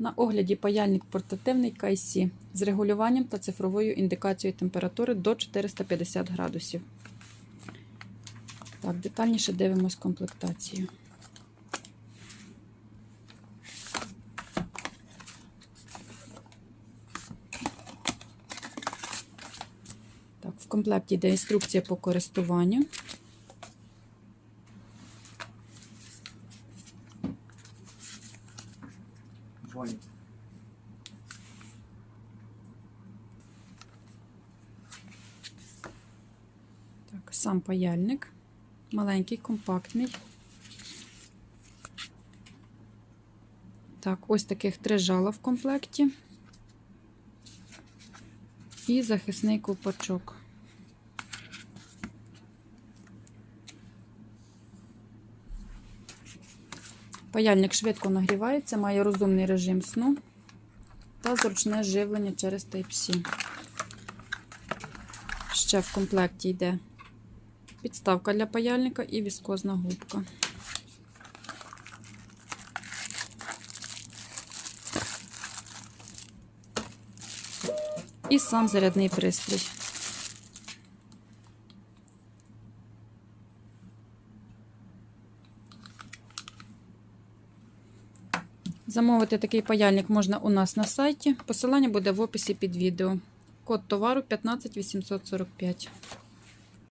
На огляді паяльник портативний KC з регулюванням та цифровою індикацією температури до 450 градусів. Так, детальніше дивимось комплектацію. Так, в комплекті йде інструкція по користуванню. Дзвонить. Так, сам паяльник. Маленький, компактний. Так, ось таких три жала в комплекті. І захисний ковпачок. Паяльник швидко нагрівається, має розумний режим сну та зручне живлення через Type-C. Ще в комплекті йде підставка для паяльника і віскозна губка. І сам зарядний пристрій. Замовити такий паяльник можна у нас на сайті. Посилання буде в описі під відео. Код товару 15845.